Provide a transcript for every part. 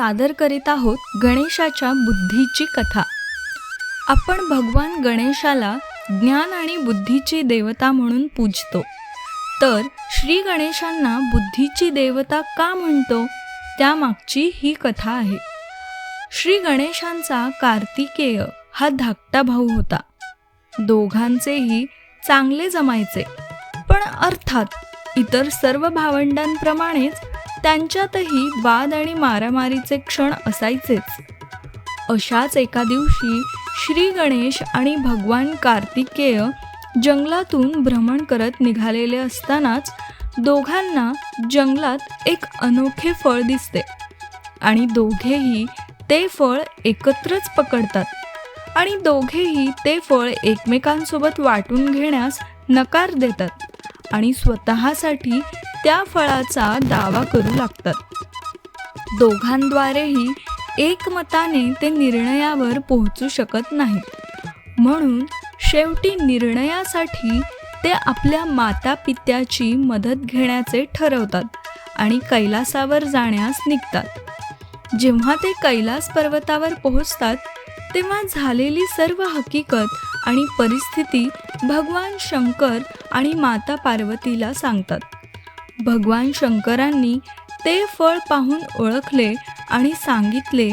सादर करीत आहोत गणेशाच्या बुद्धीची कथा. आपण भगवान गणेशाला ज्ञान आणि बुद्धीची देवता म्हणून पूजतो. तर श्री गणेशांना बुद्धीची देवता का म्हणतो? त्यामागची ही कथा आहे. श्री गणेशांचा कार्तिकेय हा धाकटा भाऊ होता. दोघांचेही चांगले जमायचे. पण अर्थात इतर सर्व भावंडांप्रमाणेच त्यांच्यातही वाद आणि मारामारीचे क्षण असायचेच. अशाच एका दिवशी श्री गणेश आणि भगवान कार्तिकेय जंगलातून भ्रमण करत निघालेले असतानाच दोघांना जंगलात एक अनोखे फळ दिसते आणि दोघेही ते फळ एकत्रच पकडतात आणि दोघेही ते फळ एकमेकांसोबत वाटून घेण्यास नकार देतात आणि स्वतःसाठी त्या फळाचा दावा करू लागतात. दोघांद्वारेही एकमताने ते निर्णयावर पोहोचू शकत नाहीत. म्हणून शेवटी निर्णयासाठी ते आपल्या माता पित्याची मदत घेण्याचे ठरवतात आणि कैलासावर जाण्यास निघतात. जेव्हा ते कैलास पर्वतावर पोहोचतात तेव्हा झालेली सर्व हकीकत आणि परिस्थिती भगवान शंकर आणि माता पार्वतीला सांगतात. भगवान शंकरांनी ते फळ पाहून ओळखले आणि सांगितले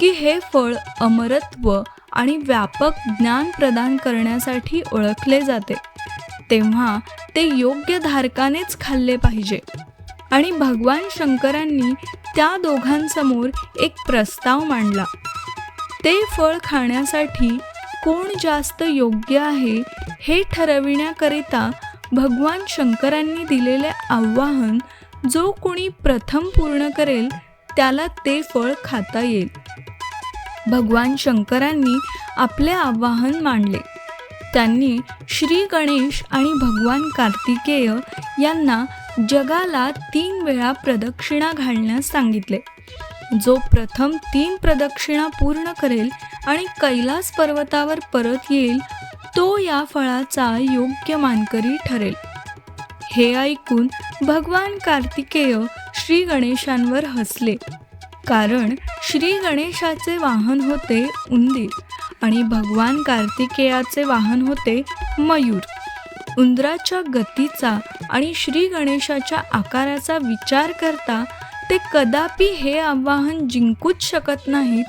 की हे फळ अमरत्व आणि व्यापक ज्ञान प्रदान करण्यासाठी ओळखले जाते. तेव्हा ते योग्य धारकानेच खाल्ले पाहिजे. आणि भगवान शंकरांनी त्या दोघांसमोर एक प्रस्ताव मांडला. ते फळ खाण्यासाठी कोण जास्त योग्य आहे हे ठरविण्याकरिता भगवान शंकरांनी दिलेले आव्हान जो कोणी प्रथम पूर्ण करेल त्याला ते फळ खाता येईल. भगवान शंकरांनी आपले आवाहन मांडले. त्यांनी श्री गणेश आणि भगवान कार्तिकेय यांना जगाला तीन वेळा प्रदक्षिणा घालण्यास सांगितले. जो प्रथम तीन प्रदक्षिणा पूर्ण करेल आणि कैलास पर्वतावर परत येईल तो या फळाचा योग्य मानकरी ठरेल. हे ऐकून भगवान कार्तिकेय श्री गणेशांवर हसले. कारण श्री गणेशाचे वाहन होते उंदीर आणि भगवान कार्तिकेयाचे वाहन होते मयूर. उंदराच्या गतीचा आणि श्री गणेशाच्या आकाराचा विचार करता ते कदापि हे आव्हान जिंकूच शकत नाहीत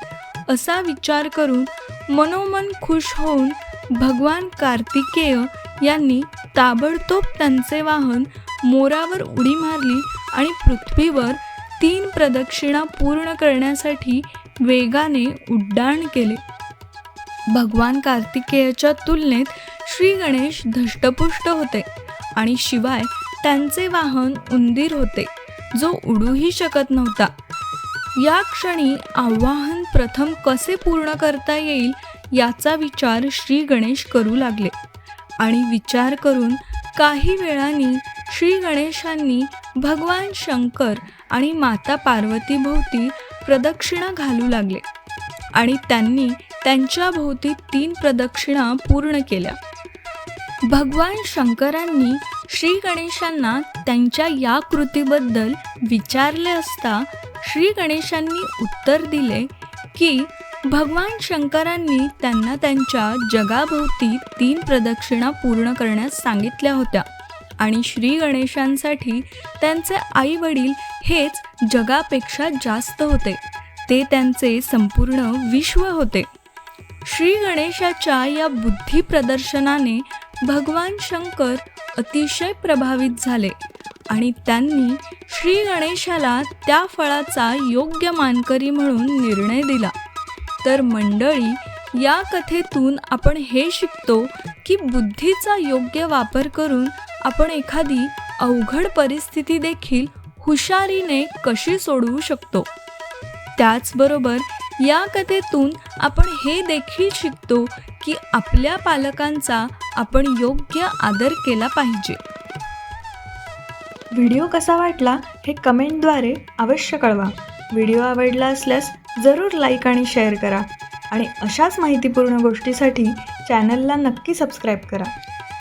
असा विचार करून मनोमन खुश होऊन भगवान कार्तिकेय यांनी ताबडतोब त्यांचे वाहन मोरावर उडी मारली आणि पृथ्वीवर तीन प्रदक्षिणा पूर्ण करण्यासाठी वेगाने उड्डाण केले. भगवान कार्तिकेयाच्या तुलनेत श्री गणेश धष्टपुष्ट होते आणि शिवाय त्यांचे वाहन उंदीर होते जो उडूही शकत नव्हता. या क्षणी आव्हान प्रथम कसे पूर्ण करता येईल याचा विचार श्री गणेश करू लागले. आणि विचार करून काही वेळाने श्री गणेशांनी भगवान शंकर आणि माता पार्वतीभोवती प्रदक्षिणा घालू लागले. आणि त्यांनी त्यांच्या भोवती तीन प्रदक्षिणा पूर्ण केल्या. भगवान शंकरांनी श्री गणेशांना त्यांच्या या कृतीबद्दल विचारले असता श्री गणेशांनी उत्तर दिले की भगवान शंकरांनी त्यांना त्यांच्या जगाभोवती तीन प्रदक्षिणा पूर्ण करण्यास सांगितल्या होत्या. आणि श्री गणेशांसाठी त्यांचे आई वडील हेच जगापेक्षा जास्त होते. ते त्यांचे संपूर्ण विश्व होते. श्री गणेशाच्या या बुद्धी प्रदर्शनाने भगवान शंकर अतिशय प्रभावित झाले आणि त्यांनी श्री गणेशाला त्या फळाचा योग्य मानकरी म्हणून निर्णय दिला. तर मंडळी या कथेतून आपण हे शिकतो की बुद्धीचा योग्य वापर करून आपण एखादी अवघड परिस्थिती देखील हुशारीने कशी सोडवू शकतो. त्याचबरोबर या कथेतून आपण हे देखील शिकतो की आपल्या पालकांचा आपण योग्य आदर केला पाहिजे. व्हिडिओ कसा वाटला हे कमेंटद्वारे अवश्य कळवा. व्हिडिओ आवडला असल्यास जरूर लाईक आणि शेअर करा. आणि अशाच माहितीपूर्ण गोष्टीसाठी चॅनलला नक्की सबस्क्राईब करा.